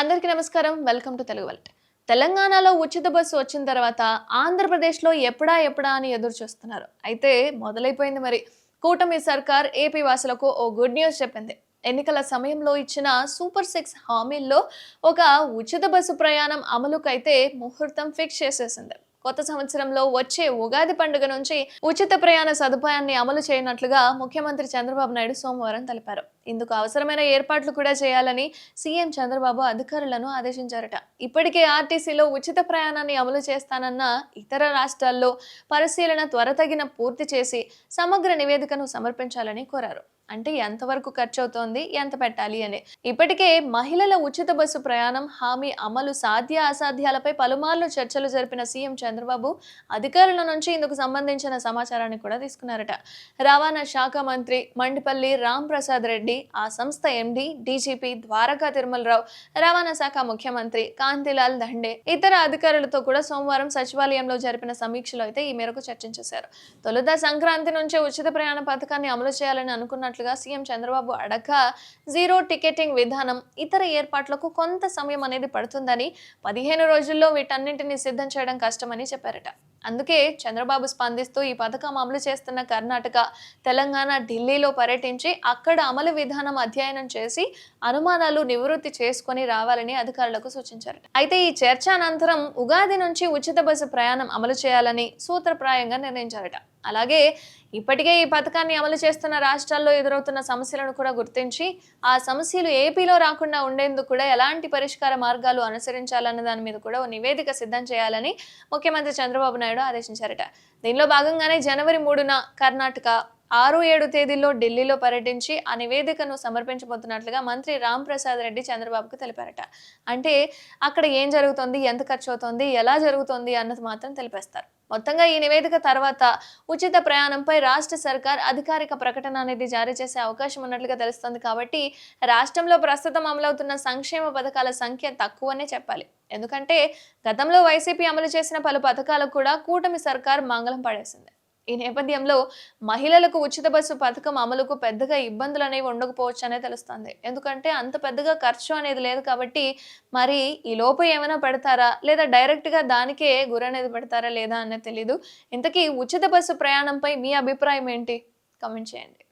అందరికీ నమస్కారం. Welcome to Telugu వల్ట్ తెలంగాణలో ఉచిత బస్సు వచ్చిన తర్వాత ఆంధ్రప్రదేశ్లో ఎప్పుడా ఎప్పుడా అని ఎదురు చూస్తున్నారు. అయితే మొదలైపోయింది మరి. కూటమి సర్కార్ ఏపీ వాసులకు ఓ గుడ్ న్యూస్ చెప్పింది. ఎన్నికల సమయంలో ఇచ్చిన సూపర్ సిక్స్ హామీల్లో ఒక ఉచిత బస్సు ప్రయాణం అమలుకైతే ముహూర్తం ఫిక్స్ చేసేసింది. కొత్త సంవత్సరంలో వచ్చే ఉగాది పండుగ నుంచి ఉచిత ప్రయాణ సదుపాయాన్ని అమలు చేయనట్లుగా ముఖ్యమంత్రి చంద్రబాబు నాయుడు సోమవారం తెలిపారు. ఇందుకు అవసరమైన ఏర్పాట్లు కూడా చేయాలని సీఎం చంద్రబాబు అధికారులను ఆదేశించారట. ఇప్పటికే ఆర్టీసీలో ఉచిత ప్రయాణాన్ని అమలు చేస్తానన్న ఇతర రాష్ట్రాల్లో పరిశీలన త్వరతగిన పూర్తి చేసి సమగ్ర నివేదికను సమర్పించాలని కోరారు. అంటే ఎంతవరకు ఖర్చు అవుతోంది ఎంత పెట్టాలి అని. ఇప్పటికే మహిళల ఉచిత బస్సు ప్రయాణం హామీ అమలు సాధ్య అసాధ్యాలపై పలుమార్లు చర్చలు జరిపిన సీఎం చంద్రబాబు అధికారుల నుంచి ఇందుకు సంబంధించిన సమాచారాన్ని కూడా తీసుకున్నారట. రవాణా శాఖ మంత్రి మండిపల్లి రామ్ ప్రసాద్ రెడ్డి ఆ సంస్థ ఎండి డీజీపీ ద్వారకా తిరుమలరావు రవాణా శాఖ ముఖ్యమంత్రి కాంతిలాల్ దండే. ఇతర అధికారులతో కూడా సోమవారం సచివాలయంలో జరిపిన సమీక్షలో అయితే ఈ మేరకు చర్చించేశారు. తొలుత సంక్రాంతి నుంచే ఉచిత ప్రయాణ పథకాన్ని అమలు చేయాలని అనుకున్నట్లుగా సీఎం చంద్రబాబు అడగ జీరో టికెటింగ్ విధానం ఇతర ఏర్పాట్లకు కొంత సమయం అనేది పడుతుందని పదిహేను రోజుల్లో వీటన్నింటినీ సిద్ధం చేయడం కష్టమని చెప్పారట. అందుకే చంద్రబాబు స్పందిస్తూ ఈ పథకం అమలు చేస్తున్న కర్ణాటక తెలంగాణ ఢిల్లీలో పర్యటించి అక్కడ అమలు విధానం అధ్యయనం చేసి అనుమానాలు నివృత్తి చేసుకొని రావాలని అధికారులకు సూచించారట. అయితే ఈ చర్చ అనంతరం ఉగాది నుంచి ఉచిత బస్సు ప్రయాణం అమలు చేయాలని సూత్రప్రాయంగా నిర్ణయించారట. అలాగే ఇప్పటికే ఈ పథకాన్ని అమలు చేస్తున్న రాష్ట్రాల్లో ఎదురవుతున్న సమస్యలను కూడా గుర్తించి ఆ సమస్యలు ఏపీలో రాకుండా ఉండేందుకు కూడా ఎలాంటి పరిష్కార మార్గాలు అనుసరించాలన్న దాని మీద కూడా ఓ నివేదిక సిద్ధం చేయాలని ముఖ్యమంత్రి చంద్రబాబు నాయుడు ఆదేశించారట. దీనిలో భాగంగానే జనవరి మూడున కర్ణాటక ఆరు ఏడు తేదీల్లో ఢిల్లీలో పర్యటించి ఆ నివేదికను సమర్పించబోతున్నట్లుగా మంత్రి రామ్ ప్రసాద్ రెడ్డి చంద్రబాబుకు తెలిపారట. అంటే అక్కడ ఏం జరుగుతోంది ఎంత ఖర్చు అవుతోంది ఎలా జరుగుతోంది అన్నది మాత్రం తెలిపేస్తారు. మొత్తంగా ఈ నివేదిక తర్వాత ఉచిత ప్రయాణంపై రాష్ట్ర సర్కార్ అధికారిక ప్రకటన అనేది జారీ చేసే అవకాశం ఉన్నట్లుగా తెలుస్తోంది కాబట్టి రాష్ట్రంలో ప్రస్తుతం అమలవుతున్న సంక్షేమ పథకాల సంఖ్య తక్కువనే చెప్పాలి. ఎందుకంటే గతంలో వైసీపీ అమలు చేసిన పలు పథకాలకు కూడా కూటమి సర్కార్ మంగళం పడేసింది. ఈ నేపథ్యంలో మహిళలకు ఉచిత బస్సు పథకం అమలుకు పెద్దగా ఇబ్బందులు అనేవి ఉండకపోవచ్చు అనే తెలుస్తుంది. ఎందుకంటే అంత పెద్దగా ఖర్చు అనేది లేదు కాబట్టి మరి ఈ లోపు ఏమైనా పెడతారా? లేదా డైరెక్ట్గా దానికే గురి అనేది పెడతారా లేదా అనేది తెలీదు. ఇంతకీ ఉచిత బస్సు ప్రయాణంపై మీ అభిప్రాయం ఏంటి? కమెంట్ చేయండి.